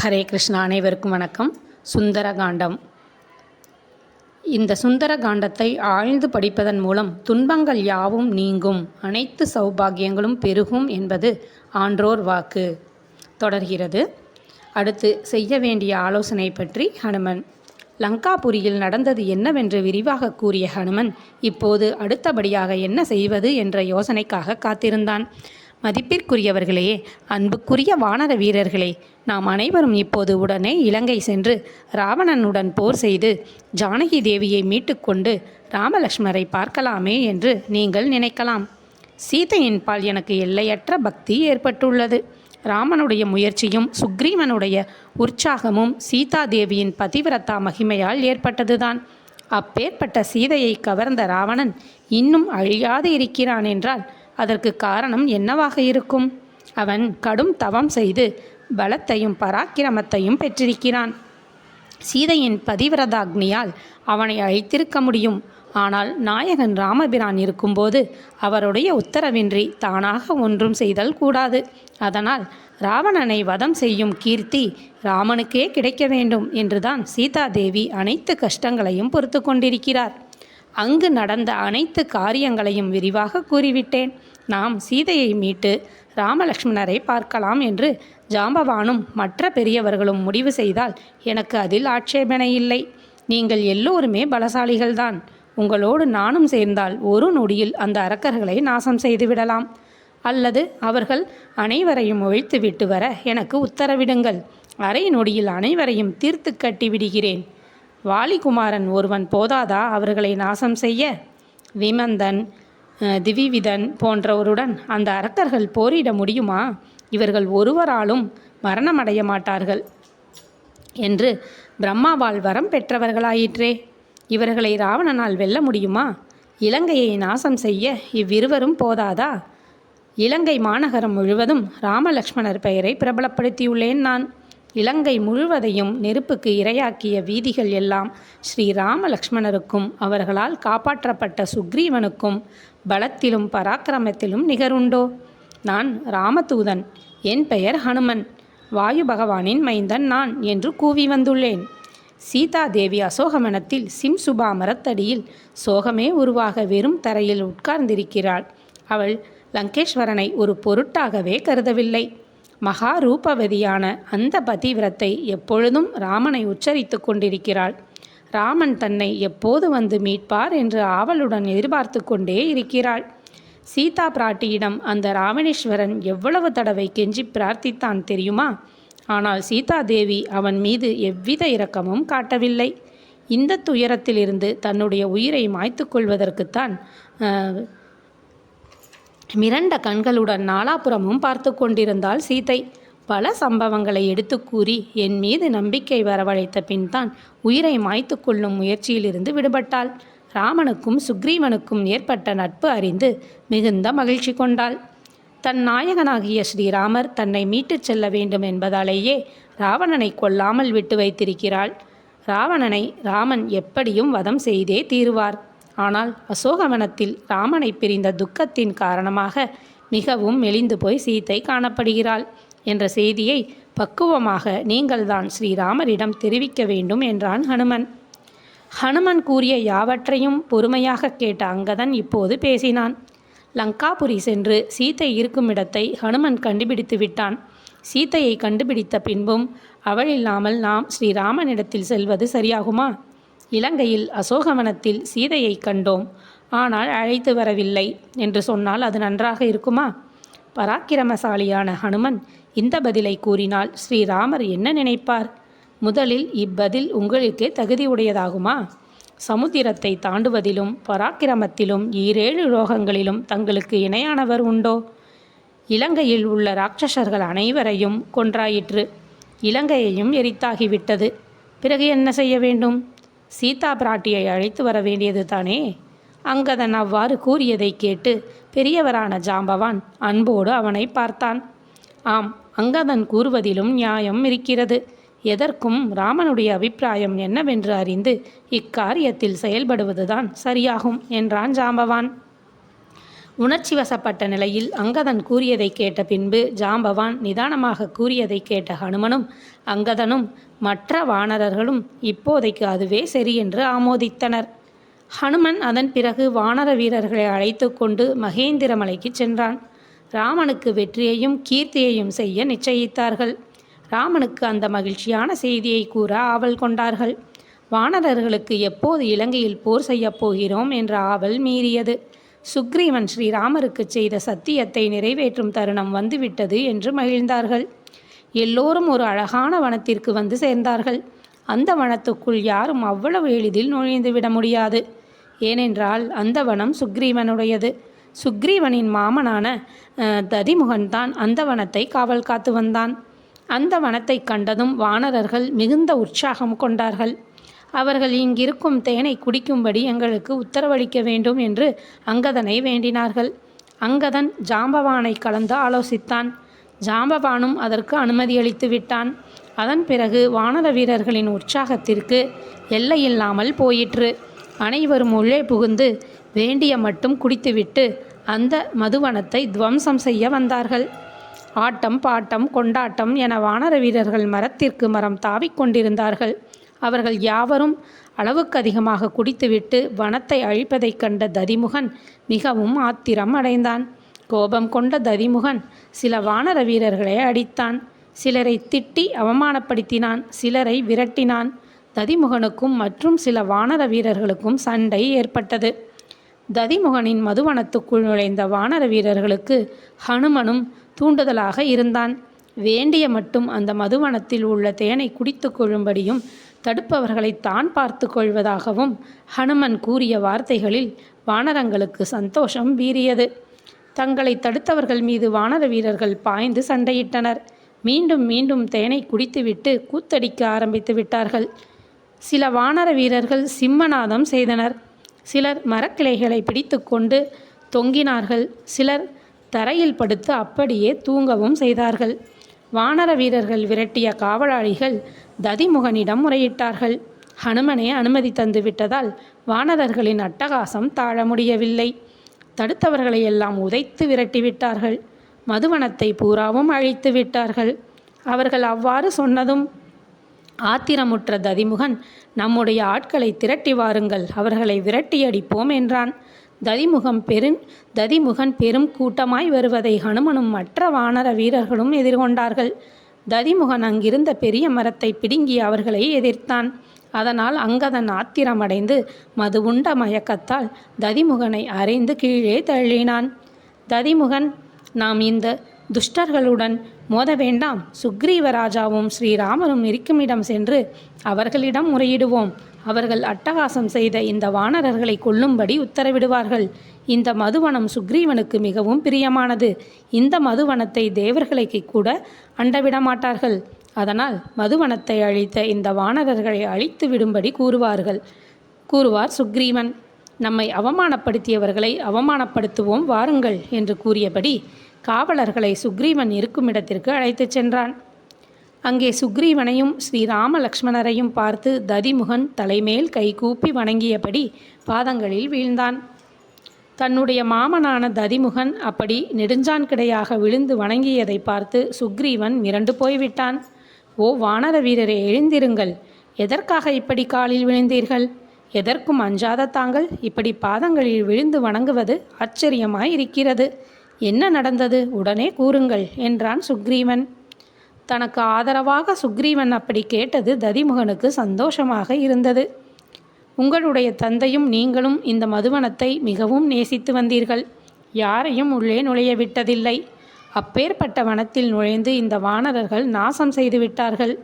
ஹரே கிருஷ்ணா அனைவருக்கும் வணக்கம். சுந்தர காண்டம் இந்த சுந்தர காண்டத்தை ஆழ்ந்து படிப்பதன் மூலம் துன்பங்கள் யாவும் நீங்கும். அனைத்து சௌபாகியங்களும் பெருகும் என்பது ஆன்றோர் வாக்கு. தொடர்கிறது. அடுத்து செய்ய வேண்டிய ஆலோசனை பற்றி ஹனுமன். லங்காபுரியில் நடந்தது என்னவென்று விரிவாக கூறிய ஹனுமன் இப்போது அடுத்தபடியாக என்ன செய்வது என்ற யோசனைக்காக காத்திருந்தான். மதிப்பிற்குரியவர்களே அன்புக்குரிய வானர வீரர்களே நாம் அனைவரும் இப்போது உடனே இலங்கை சென்று ராவணனுடன் போர் செய்து ஜானகி தேவியை மீட்டுக்கொண்டு ராமலக்ஷ்மரை பார்க்கலாமே என்று நீங்கள் நினைக்கலாம். சீதையின் பால் எனக்கு எல்லையற்ற பக்தி ஏற்பட்டுள்ளது. ராமனுடைய முயற்சியும் சுக்ரீவனுடைய உற்சாகமும் சீதாதேவியின் பதிவிரத்தா மகிமையால் ஏற்பட்டதுதான். அப்பேற்பட்ட சீதையை கவர்ந்த ராவணன் இன்னும் அழியாது இருக்கிறான் என்றால் அதற்கு காரணம் என்னவாக இருக்கும்? அவன் கடும் தவம் செய்து பலத்தையும் பராக்கிரமத்தையும் பெற்றிருக்கிறான். சீதையின் பதிவிரதாக்னியால் அவனை அழித்திருக்க முடியும். ஆனால் நாயகன் ராமபிரான் இருக்கும்போது அவருடைய உத்தரவின்றி தானாக ஒன்றும் செய்தல் கூடாது. அதனால் ராவணனை வதம் செய்யும் கீர்த்தி ராமனுக்கே கிடைக்க வேண்டும் என்றுதான் சீதாதேவி அனைத்து கஷ்டங்களையும் பொறுத்து கொண்டிருக்கிறார். அங்கு நடந்த அனைத்து காரியங்களையும் விரிவாக கூறிவிட்டேன். நாம் சீதையை மீட்டு ராமலக்ஷ்மணரை பார்க்கலாம் என்று ஜாம்பவானும் மற்ற பெரியவர்களும் முடிவு செய்தால் எனக்கு அதில் ஆட்சேபனை இல்லை. நீங்கள் எல்லோருமே பலசாலிகள்தான். உங்களோடு நானும் சேர்ந்தால் ஒரு நொடியில் அந்த அரக்கர்களை நாசம் செய்துவிடலாம். அல்லது அவர்கள் அனைவரையும் ஒழித்து விட்டு வர எனக்கு உத்தரவிடுங்கள். அரை நொடியில் அனைவரையும் தீர்த்து கட்டி விடுகிறேன். வாலிகுமாரன் ஒருவன் போதாதா அவர்களை நாசம் செய்ய? விமந்தன் திவிவிதன் போன்றவருடன் அந்த அரக்கர்கள் போரிட முடியுமா? இவர்கள் ஒருவராலும் மரணமடைய மாட்டார்கள். என்று பிரம்மாவால் வரம் பெற்றவர்களாயிற்றே. இவர்களை ராவணனால் வெல்ல முடியுமா? இலங்கையை நாசம் செய்ய இவ்விருவரும் போதாதா? இலங்கை மாநகரம் முழுவதும் ராமலக்ஷ்மணர் பெயரை பிரபலப்படுத்தியுள்ளேன் நான். இலங்கை முழுவதையும் நெருப்புக்கு இரையாக்கிய வீதிகள் எல்லாம் ஸ்ரீ லக்ஷ்மணருக்கும் அவர்களால் காப்பாற்றப்பட்ட சுக்ரீவனுக்கும் பலத்திலும் பராக்கிரமத்திலும் நிகருண்டோ? நான் ராமதூதன் என் பெயர் ஹனுமன் வாயு பகவானின் மைந்தன் நான் என்று கூவி வந்துள்ளேன். சீதா தேவி அசோகவனத்தில் சிம்சுபா மரத்தடியில் சோகமே உருவாக வெறும் தரையில் உட்கார்ந்திருக்கிறாள். அவள் லங்கேஸ்வரனை ஒரு பொருட்டாகவே கருதவில்லை. மகா ரூபவதியான அந்த பதிவிரத்தை எப்பொழுதும் ராமனை உச்சரித்து கொண்டிருக்கிறாள். ராமன் தன்னை எப்போது வந்து மீட்பார் என்று ஆவலுடன் எதிர்பார்த்து கொண்டே இருக்கிறாள். சீதா பிராட்டியிடம் அந்த ராமணேஸ்வரன் எவ்வளவு தடவை கெஞ்சி பிரார்த்தித்தான் தெரியுமா? ஆனால் சீதா தேவி அவன் மீது எவ்வித இரக்கமும் காட்டவில்லை. இந்த துயரத்திலிருந்து தன்னுடைய உயிரை மாய்த்து கொள்வதற்குத்தான் மிரண்ட கண்களுடன் நாலாபுறமும் பார்த்து கொண்டிருந்தாள் சீதை. பல சம்பவங்களை எடுத்து கூறி என் மீது நம்பிக்கை வரவழைத்த பின்தான் உயிரை மாய்த்து கொள்ளும் முயற்சியிலிருந்து விடுபட்டாள். ராமனுக்கும் சுக்ரீவனுக்கும் ஏற்பட்ட நட்பு அறிந்து மிகுந்த மகிழ்ச்சி கொண்டாள். தன் நாயகனாகிய ஸ்ரீராமர் தன்னை மீட்டுச் செல்ல வேண்டும் என்பதாலேயே ராவணனை கொல்லாமல் விட்டு வைத்திருக்கிறாள். ராவணனை ராமன் எப்படியும் வதம் செய்தே தீருவார். ஆனால் அசோகவனத்தில் ராமனை பிரிந்த துக்கத்தின் காரணமாக மிகவும் மெலிந்து போய் சீத்தை காணப்படுகிறாள் என்ற செய்தியை பக்குவமாக நீங்கள்தான் ஸ்ரீராமரிடம் தெரிவிக்க வேண்டும் என்றான் ஹனுமன். ஹனுமன் கூறிய யாவற்றையும் பொறுமையாக கேட்ட அங்கதன் இப்போது பேசினான். லங்காபுரி சென்று சீத்தை இருக்கும் இடத்தை ஹனுமன் கண்டுபிடித்து விட்டான். சீத்தையை கண்டுபிடித்த பின்பும் அவள் இல்லாமல் நாம் ஸ்ரீராமனிடத்தில் செல்வது சரியாகுமா? இலங்கையில் அசோகவனத்தில் சீதையை கண்டோம். ஆனால் அழைத்து வரவில்லை என்று சொன்னால் அது நன்றாக இருக்குமா? பராக்கிரமசாலியான ஹனுமன் இந்த பதிலை கூறினால் ஸ்ரீராமர் என்ன நினைப்பார்? முதலில் இப்பதில் உங்களுக்கே தகுதியுடையதாகுமா சமுத்திரத்தை தாண்டுவதிலும் பராக்கிரமத்திலும் ஈரேழு லோகங்களிலும் தங்களுக்கு இணையானவர் உண்டோ? இலங்கையில் உள்ள ராட்சசர்கள் அனைவரையும் கொன்றாயிற்று. இலங்கையையும் எரித்தாகிவிட்டது. பிறகு என்ன செய்ய வேண்டும்? சீதா பிராட்டியை அழைத்து வர வேண்டியது தானே? அங்கதன் அவ்வாறு கூறியதை கேட்டு பெரியவரான ஜாம்பவான் அன்போடு அவனை பார்த்தான். ஆம் அங்கதன் கூறுவதிலும் நியாயம் இருக்கிறது. எதற்கும் ராமனுடைய அபிப்பிராயம் என்னவென்று அறிந்து இக்காரியத்தில் செயல்படுவதுதான் சரியாகும் என்றான் ஜாம்பவான். உணர்ச்சி வசப்பட்ட நிலையில் அங்கதன் கூறியதை கேட்ட பின்பு ஜாம்பவான் நிதானமாக கூறியதை கேட்ட ஹனுமனும் அங்கதனும் மற்ற வானரர்களும் இப்போதைக்கு அதுவே சரி என்று ஆமோதித்தனர். ஹனுமன் அதன் பிறகு வானர வீரர்களை அழைத்து கொண்டு மகேந்திரமலைக்கு சென்றான். ராமனுக்கு வெற்றியையும் கீர்த்தியையும் செய்ய நிச்சயித்தார்கள். ராமனுக்கு அந்த மகிழ்ச்சியான செய்தியை கூற ஆவல் கொண்டார்கள். வானரர்களுக்கு எப்போது இலங்கையில் போர் செய்யப் போகிறோம் என்ற ஆவல் மீறியது. சுக்ரீவன் ஸ்ரீராமருக்கு செய்த சத்தியத்தை நிறைவேற்றும் தருணம் வந்துவிட்டது என்று மகிழ்ந்தார்கள். எல்லோரும் ஒரு அழகான வனத்திற்கு வந்து சேர்ந்தார்கள். அந்த வனத்துக்குள் யாரும் அவ்வளவு எளிதில் நுழைந்து விட முடியாது. ஏனென்றால் அந்த வனம் சுக்ரீவனுடையது. சுக்ரீவனின் மாமனான ததிமுகன்தான் அந்த வனத்தை காவல் காத்து வந்தான். அந்த வனத்தை கண்டதும் வானரர்கள் மிகுந்த உற்சாகம் கொண்டார்கள். அவர்கள் இங்கிருக்கும் தேனை குடிக்கும்படி எங்களுக்கு உத்தரவளிக்க வேண்டும் என்று அங்கதனை வேண்டினார்கள். அங்கதன் ஜாம்பவானை கலந்து ஆலோசித்தான். ஜாம்பவானும் அதற்கு அனுமதியளித்து விட்டான். அதன் பிறகு வானர வீரர்களின் உற்சாகத்திற்கு எல்லையில்லாமல் போயிற்று. அனைவரும் உள்ளே புகுந்து வேண்டிய மட்டும் குடித்துவிட்டு அந்த மதுவனத்தை துவம்சம் செய்ய வந்தார்கள். ஆட்டம் பாட்டம் கொண்டாட்டம் என வானர வீரர்கள் மரத்திற்கு மரம் தாவிக் கொண்டிருந்தார்கள். அவர்கள் யாவரும் அளவுக்கு அதிகமாக குடித்துவிட்டு வனத்தை அழிப்பதைக் கண்ட ததிமுகன் மிகவும் ஆத்திரம் அடைந்தான். கோபம் கொண்ட ததிமுகன் சில வானர வீரர்களை அடித்தான். சிலரை திட்டி அவமானப்படுத்தினான் சிலரை விரட்டினான். ததிமுகனுக்கும் மற்றும் சில வானர வீரர்களுக்கும் சண்டை ஏற்பட்டது. ததிமுகனின் மதுவனத்துக்குள் நுழைந்த வானர வீரர்களுக்கு ஹனுமனும் தூண்டுதலாக இருந்தான். வேண்டிய மட்டும் அந்த மதுவனத்தில் உள்ள தேனை குடித்து கொள்ளும்படியும் தடுப்பவர்களை தான் பார்த்து கொள்வதாகவும் ஹனுமன் கூறிய வார்த்தைகளில் வானரங்களுக்கு சந்தோஷம் வீறியது தங்களை தடுத்தவர்கள் மீது வானர வீரர்கள் பாய்ந்து சண்டையிட்டனர். மீண்டும் மீண்டும் தேனை குடித்துவிட்டு கூத்தடிக்க ஆரம்பித்து விட்டார்கள். சில வானர வீரர்கள் சிம்மநாதம் செய்தனர். சிலர் மரக்கிளைகளை பிடித்துக்கொண்டு தொங்கினார்கள். சிலர் தரையில் படுத்து அப்படியே தூங்கவும் செய்தார்கள். வானர வீரர்கள் விரட்டிய காவலாளிகள் ததிமுகனிடம் முறையிட்டார்கள். ஹனுமனே அனுமதி தந்து விட்டதால் வானரர்களின் அட்டகாசம் தாழ முடியவில்லை. தடுத்தவர்களை எல்லாம் உதைத்து விரட்டிவிட்டார்கள் மதுவனத்தை பூராவும் அழித்து விட்டார்கள். அவர்கள் அவ்வாறு சொன்னதும் ஆத்திரமுற்ற ததிமுகன் நம்முடைய ஆட்களை திரட்டி வாருங்கள் அவர்களை விரட்டியடிப்போம் என்றான். ததிமுகம் பெரும் ததிமுகன் பெரும் கூட்டமாய் வருவதை ஹனுமனும் மற்ற வானர வீரர்களும் எதிர்கொண்டார்கள். ததிமுகன் அங்கிருந்த பெரிய மரத்தை பிடுங்கி அவர்களை எதிர்த்தான். அதனால் அங்கதன் ஆத்திரமடைந்து மது உண்ட மயக்கத்தால் ததிமுகனை அறைந்து கீழே தள்ளினான். ததிமுகன் நாம் இந்த துஷ்டர்களுடன் மோத வேண்டாம். சுக்ரீவராஜாவும் ஸ்ரீராமனும் ஸ்ரீராமரும் இருக்குமிடம் சென்று அவர்களிடம் முறையிடுவோம். அவர்கள் அட்டகாசம் செய்த இந்த வானரர்களை கொல்லும்படி உத்தரவிடுவார்கள். இந்த மதுவனம் சுக்ரீவனுக்கு மிகவும் பிரியமானது. இந்த மதுவனத்தை தேவர்களுக்கு கூட அண்டவிட மாட்டார்கள் அதனால் மதுவனத்தை அழித்த இந்த வானரர்களை அழித்து விடும்படி கூறுவார்கள். கூறுவார் சுக்ரீவன் நம்மை அவமானப்படுத்தியவர்களை அவமானப்படுத்துவோம் வாருங்கள் என்று கூறியபடி காவலர்களை சுக்ரீவன் இருக்கும் இடத்திற்கு அழைத்துச் சென்றான். அங்கே சுக்ரீவனையும் ஸ்ரீராம லக்ஷ்மணரையும் பார்த்து ததிமுகன் தலைமேல் கைகூப்பி வணங்கியபடி பாதங்களில் வீழ்ந்தான். தன்னுடைய மாமனான ததிமுகன் அப்படி நெடுஞ்சான் கிடையாக விழுந்து வணங்கியதை பார்த்து சுக்ரீவன் மிரண்டு போய்விட்டான். ஓ வானர வீரரே எழுந்திருங்கள். எதற்காக இப்படி காலில் விழுந்தீர்கள்? எதற்கும் அஞ்சாத தாங்கள் இப்படி பாதங்களில் விழுந்து வணங்குவது ஆச்சரியமாய் இருக்கிறது என்ன நடந்தது? உடனே கூறுங்கள் என்றான் சுக்ரீவன். தனக்கு ஆதரவாக சுக்ரீவன் அப்படி கேட்டது ததிமுகனுக்கு சந்தோஷமாக இருந்தது. உங்களுடைய தந்தையும் நீங்களும் இந்த மதுவனத்தை மிகவும் நேசித்து வந்தீர்கள். யாரையும் உள்ளே நுழைய விட்டதில்லை. அப்பேற்பட்ட வனத்தில் நுழைந்து இந்த வானரர்கள் நாசம் செய்து விட்டார்கள்.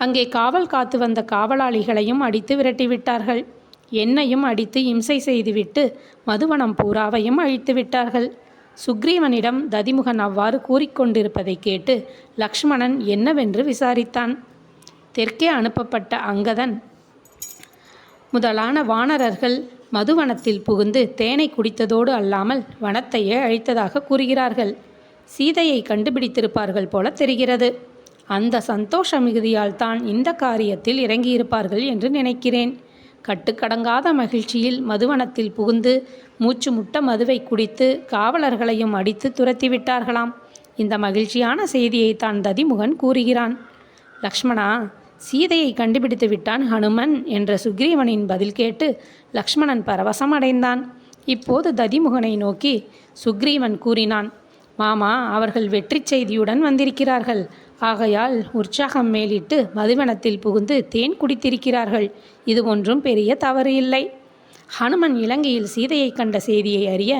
அங்கே காவல் காத்து வந்த காவலாளிகளையும் அடித்து விரட்டி விட்டார்கள். என்னையும் அடித்து இம்சை செய்துவிட்டு மதுவனம் பூராவையும் அழித்து விட்டார்கள். சுக்ரீவனிடம் ததிமுகன் அவ்வாறு கூறிக்கொண்டிருப்பதை கேட்டு லக்ஷ்மணன் என்னவென்று விசாரித்தான். தெற்கே அனுப்பப்பட்ட அங்கதன் முதலான வானரர்கள் மதுவனத்தில் புகுந்து தேனை குடித்ததோடு அல்லாமல் வனத்தையே அழித்ததாக கூறுகிறார்கள். சீதையை கண்டுபிடித்திருப்பார்கள் போல தெரிகிறது. அந்த சந்தோஷ மிகுதியால் தான் இந்த காரியத்தில் இறங்கியிருப்பார்கள் என்று நினைக்கிறேன். கட்டுக்கடங்காத மகிழ்ச்சியில் மதுவனத்தில் புகுந்து மூச்சு முட்ட மதுவை குடித்து காவலர்களையும் அடித்து துரத்திவிட்டார்களாம். இந்த மகிழ்ச்சியான செய்தியை தான் ததிமுகன் கூறுகிறான். லக்ஷ்மணா சீதையை கண்டுபிடித்து விட்டான் ஹனுமன் என்ற சுக்ரீவனின் பதில் கேட்டு லக்ஷ்மணன் பரவசம் அடைந்தான் இப்போது ததிமுகனை நோக்கி சுக்ரீவன் கூறினான் மாமா அவர்கள் வெற்றி செய்தியுடன் வந்திருக்கிறார்கள். ஆகையால் உற்சாகம் மேலிட்டு மதுவனத்தில் புகுந்து தேன் குடித்திருக்கிறார்கள். இது ஒன்றும் பெரிய தவறு இல்லை ஹனுமன் இலங்கையில் சீதையை கண்ட செய்தியை அறிய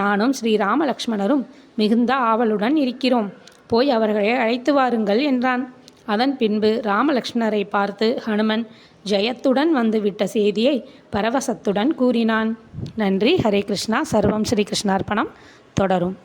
நானும் ஸ்ரீராமலக்ஷ்மணரும் மிகுந்த ஆவலுடன் இருக்கிறோம். போய் அவர்களை அழைத்து வாருங்கள் என்றான். அதன் பின்பு ராமலக்ஷ்மணரை பார்த்து ஹனுமன் ஜெயத்துடன் வந்துவிட்ட செய்தியை பரவசத்துடன் கூறினான். நன்றி. ஹரே கிருஷ்ணா. சர்வம் ஸ்ரீ கிருஷ்ணார்ப்பணம். தொடரும்.